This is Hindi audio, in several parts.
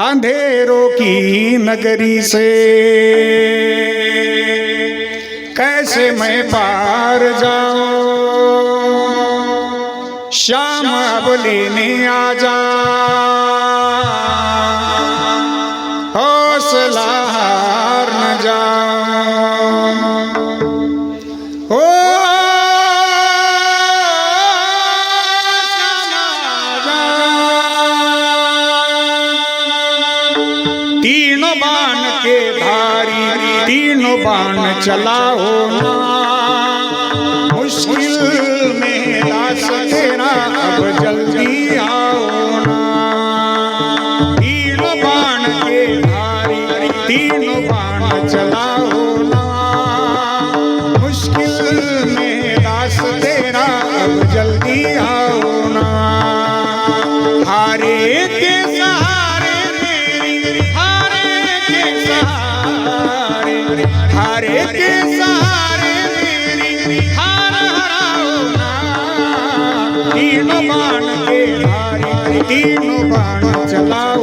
अंधेरों की नगरी से। कैसे मैं पार जाऊँ? श्याम अब लेने आ जा। हौसला हार न जाऊँ तीनों बाण चलाओ ना। मुश्किल में दास तेरा अब जल्दी आओ ना। तीनों बाण के धारी तीनों बाण चलाओ ना। मुश्किल में दास तेरा अब जल्दी आओ। तीनों के तीनों बाण चलाओ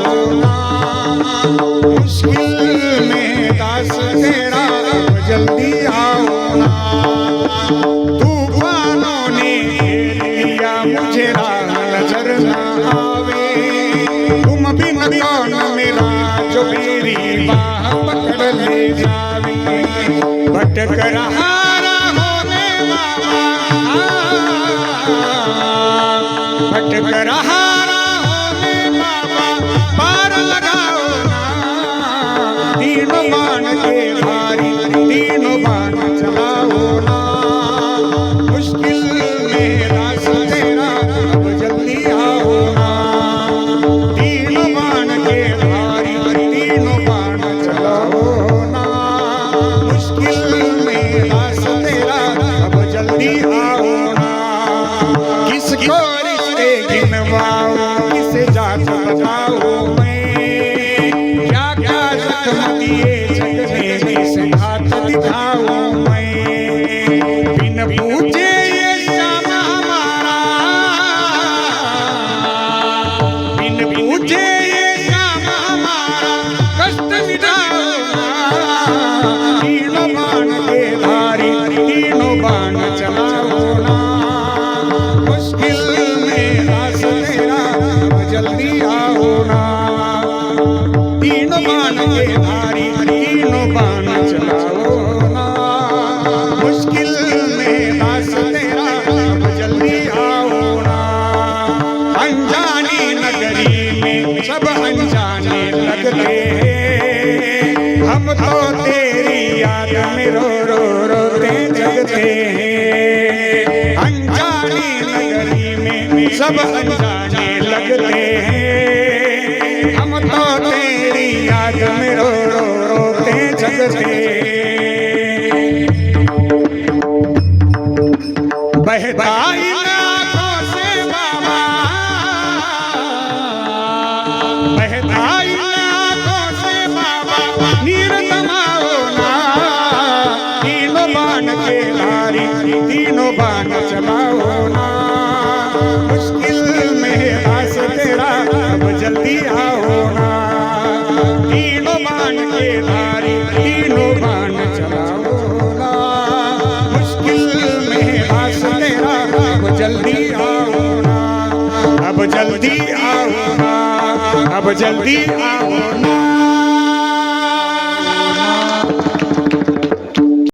मुश्किल में दास तेरा जल्दी आओ तूफानों ने मुझे राह नजर आवे। तुम बिन कौन मेरा जो मेरी बाह पकड़ ले जावे। भटक रहा भटक रहा होने बाबा पार लगाओ ना। तीनों बाण गिनवाओ किसे बताओ मैं। क्या क्या जख्म दिए में? बिन पूछे ये श्याम हमारा। बिन पूछे जल्दी आओ ना। तीनों बाण के धारी तीनों बाण चलाओ ना। मुश्किल में रास तेरा जल्दी आओ ना। अनजानी नगरी में सब अनजाने लगते हैं। हम तो तेरी याद में रो रो रोते जगते हैं। अनजानी नगरी में सब अनजाने बहता इन आँखों से बाबा। बहता इन आँखों से बाबा। नीर तमाओ ना। तीनों बाण के धारी तीनों बाण चलाओ ना। मुश्किल में आस तेरा अब जल्दी आओ ना। तीनों बाण के धारी अब जल्दी आओ ना।